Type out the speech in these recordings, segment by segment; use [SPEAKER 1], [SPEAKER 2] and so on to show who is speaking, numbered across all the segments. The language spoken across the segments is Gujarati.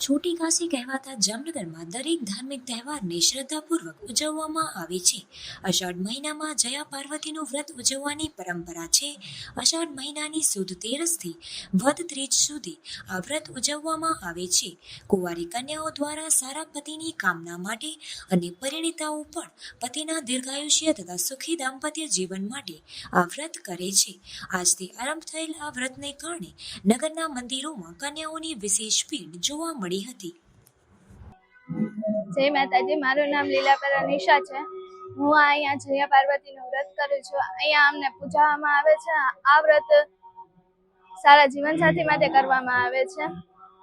[SPEAKER 1] છોટી કાશી કહેવાતા જામનગરમાં દરેક ધાર્મિક તહેવારને શ્રદ્ધાપૂર્વક ઉજવવામાં આવે છે. અષાઢ મહિનામાં જયા પાર્વતીનું વ્રત ઉજવવાની પરંપરા છે. અષાઢ મહિનાની સુદ તેરસથી વધ ત્રીજ સુધી આ વ્રત ઉજવવામાં આવે છે. કુંવારી કન્યાઓ દ્વારા સારા પતિની કામના માટે અને પરિણીતાઓ પણ પતિના દીર્ઘાયુષ્ય તથા સુખી દાંપત્ય જીવન માટે આ વ્રત કરે છે. આજથી આરંભ થયેલ આ વ્રતને કારણે નગરના મંદિરોમાં કન્યાઓની વિશેષ ભીડ જોવા મળી હતી.
[SPEAKER 2] જય માતાજી, મારું નામ લીલાપરા નિશા છે. હું અહીંયા જયા પાર્વતીનું વ્રત કરું છું. અહીંયા અમને પૂજાવામાં આવે છે. આ વ્રત સારા જીવનસાથી માટે કરવામાં આવે છે.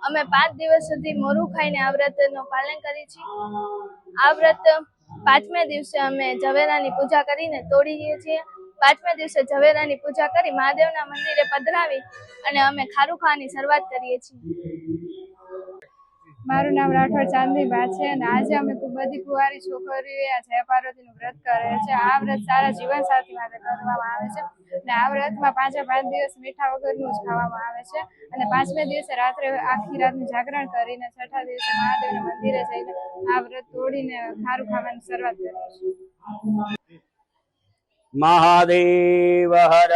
[SPEAKER 2] અમે પાંચ દિવસ સુધી મોરું ખાઈને આ વ્રતનું પાલન કરીએ છીએ. આ વ્રત પાંચમે દિવસે અમે ઝવેરાની પૂજા કરીને તોડીએ છીએ. પાંચમે દિવસે ઝવેરાની પૂજા કરી મહાદેવના મંદિરે પધરાવી અને અમે ખારું ખાવાની શરૂઆત કરીએ છીએ.
[SPEAKER 3] મારું નામ રાઠોડ ચાંદીબા છે અને આજે અમે ખૂબ બધી કુંવારી છોકરીઓ આ જય પાર્વતીનું વ્રત કરે છે. આ વ્રત સારા જીવન સાથી માટે કરવામાં આવે છે અને આ વ્રતમાં પાંચે પાંચ દિવસ મીઠા વગરનું જ ખાવામાં આવે છે અને પાંચમે દિવસે રાત્રે આખી રાતનું જાગરણ કરીને છઠ્ઠા દિવસે મહાદેવના મંદિરે જઈને આ વ્રત તોડીને ખારું ખાવાની શરૂઆત કરીએ છીએ.
[SPEAKER 4] મહાદેવ હર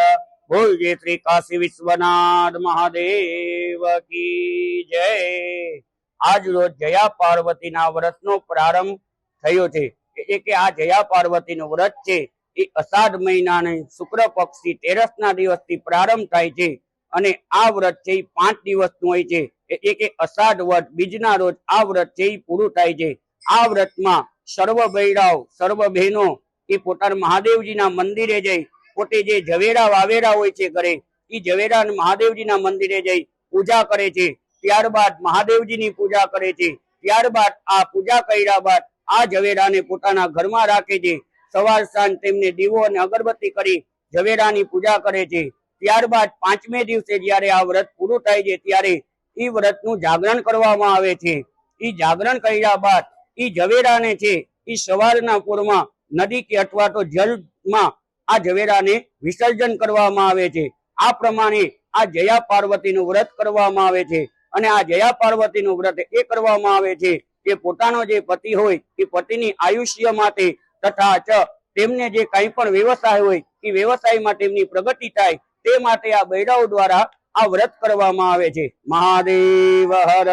[SPEAKER 4] બોલ શ્રી કાશી વિશ્વનાથ મહાદેવ કી જય. આજ રોજ જયા પાર્વતીના વ્રતનો પ્રારંભ થયો છે. એટલે કે આ જયા પાર્વતીનું વ્રત છે, એ અષાઢ મહિનાની શુક્ર પક્ષથી તેરસના દિવસથી પ્રારંભ થાય છે અને આ વ્રત છે એ પાંચ દિવસનું હોય છે. એટલે કે અષાઢ વટ બીજના રોજ આ વ્રત છે એ પૂરું થાય છે. આ વ્રતમાં સર્વ ભૈરાવ, સર્વ બહેનો એ પોતાના મહાદેવજીના મંદિરે જઈ પોતે જે ઝવેરા વાવેરા હોય છે ઘરે, એ ઝવેરા મહાદેવજીના મંદિરે જઈ પૂજા કરે છે. ત્યારબાદ મહાદેવજીની પૂજા કરે છે. ત્યારબાદ આ પૂજા કર્યા બાદ આ ઝવેરાને પોતાના ઘરમાં રાખે છે. સવાર સાંજ તેમને દીવો અને અગરબત્તી કરી ઝવેરાની પૂજા કરે છે. ત્યારબાદ પાંચમે દિવસે જ્યારે આ વ્રત પૂરું થાય છે ત્યારે એ વ્રતનું જાગરણ કરવામાં આવે છે. એ જાગરણ કર્યા બાદ એ ઝવેરાને છે એ સવારના પૂરમાં નદી કે અથવા તો જલમાં આ ઝવેરાને વિસર્જન કરવામાં આવે છે. આ પ્રમાણે આ જયા પાર્વતીનું વ્રત કરવામાં આવે છે. અને આ જયા પાર્વતીનું વ્રત એ કરવામાં આવે છે કે પોતાનો જે પતિ હોય, એ પતિની આયુષ્ય માટે તથા ચ તેમને જે કઈ પણ વ્યવસાય હોય, એ વ્યવસાયમાં તેમની પ્રગતિ થાય, તે માટે આ બૈરાઓ દ્વારા આ વ્રત કરવામાં આવે છે. મહાદેવ હર